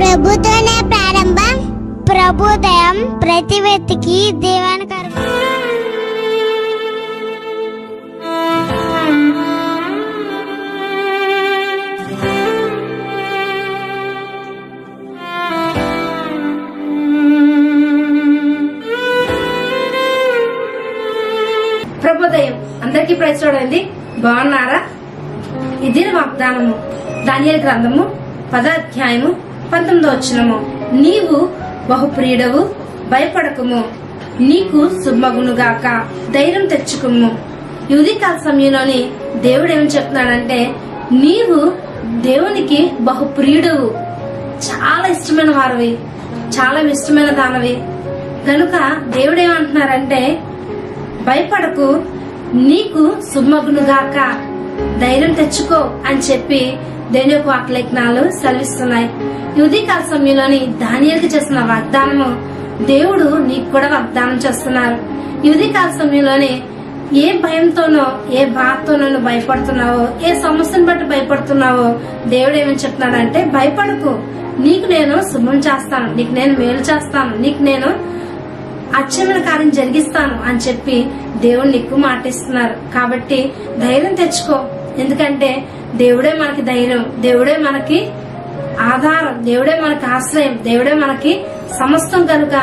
ప్రభుదాల ప్రారంభం ప్రభుదయం ప్రతి వ్యక్తికి దేవానికి ప్రభుదయం. అందరికీ ప్రచురండి బాగున్నారా? ఇది వాగ్దానము. ధాన్యాల గ్రంథము పదాధ్యాయము పంతొమ్మిదో వచ్చినము నీవు బహుప్రియుడవు భయపడకుము. నీకు శుభమగునుగాక ధైర్యం తెచ్చుకుము. యువతి కాల సమయంలోని దేవుడు ఏమి చెప్తున్నాడంటే నీవు దేవునికి బహుప్రియుడవు. చాలా ఇష్టమైన వారివి. చాలా ఇష్టమైన దానవి. కనుక దేవుడు ఏమంటున్నారంటే భయపడకు నీకు శుభమగునుగాక ధైర్యం తెచ్చుకో అని చెప్పి దేని యొక్క వాక్యలేఖనాలు సెలవిస్తున్నాయి. యుధికాల సమయంలోని దానియలకు చేసిన వాగ్దానము దేవుడు నీకు కూడా వాగ్దానం చేస్తున్నారు. యుధికాల సమయంలోనే ఏ భయంతోనో ఏ బాధతోనో నువ్వు భయపడుతున్నావో ఏ సమస్యను బట్టి భయపడుతున్నావో దేవుడు ఏమని చెప్తున్నాడంటే భయపడకు. నీకు నేను శుభం చేస్తాను నీకు నేను మేలు చేస్తాను నీకు నేను అచ్చమైన కార్యం జరిగిస్తాను అని చెప్పి దేవుడు నీకు మాటిస్తున్నారు. కాబట్టి ధైర్యం తెచ్చుకో. ఎందుకంటే దేవుడే మనకి ధైర్యం దేవుడే మనకి ఆధారం దేవుడే మనకి ఆశ్రయం దేవుడే మనకి సమస్తం కనుక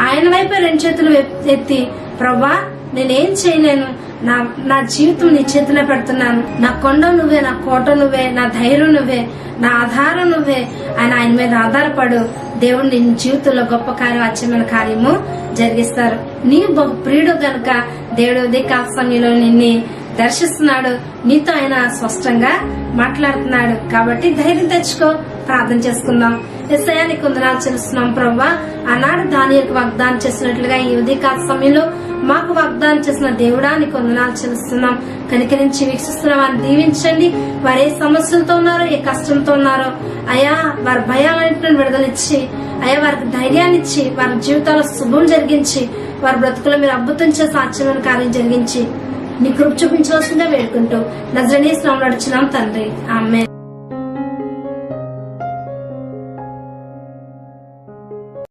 ఆయన వైపే రెండు చేతులు ఎత్తి ప్రభా నేనేం చేయలేను. నా నా జీవితం నీ చేతిలో పెడుతున్నాను. నా కొండ నువ్వే నా కోట నువ్వే నా ధైర్యం నువ్వే నా ఆధారం నువ్వే. ఆయన ఆయన మీద ఆధారపడు. దేవుడు నీ జీవితంలో గొప్ప కార్యం అచ్చమైన కార్యము జరిగిస్తారు. నీ ప్రియుడు కనుక దేవుడు ఉదయ సమయంలో నిన్ను దర్శిస్తున్నాడు. నీతో ఆయన స్పష్టంగా మాట్లాడుతున్నాడు. కాబట్టి ధైర్యం తెచ్చుకో. ప్రార్థన చేసుకుందాం. ఎస్ఐయానికి కొందనాలు చెల్లిస్తున్నాం ప్రభా ఆనాడు దానియకు వాగ్దానం చేసినట్లుగా ఈ ఉదయకాల సమయంలో మాకు వాగ్దానం చేసిన దేవుడానికి కొందనాలు చెల్లిస్తున్నాం. కనికరించి వీక్షిస్తున్న వారిని దీవించండి. వారు ఏ సమస్యలతో ఉన్నారో ఏ కష్టంతో ఉన్నారో అయా వారి భయాలన్నింటిని విడుదలిచ్చి అయా వారికి ధైర్యాన్ని ఇచ్చి వారి జీవితాల్లో శుభం జరిగించి వారి బ్రతుకులో మీరు అద్భుతం చేసి ఆశ్చర్యమైన కార్యం జరిగించి నీ కృప చూపించవలసిందే వేడుకుంటూ. నజరణీ స్నానం నడుచున్నాం తండ్రి. ఆమె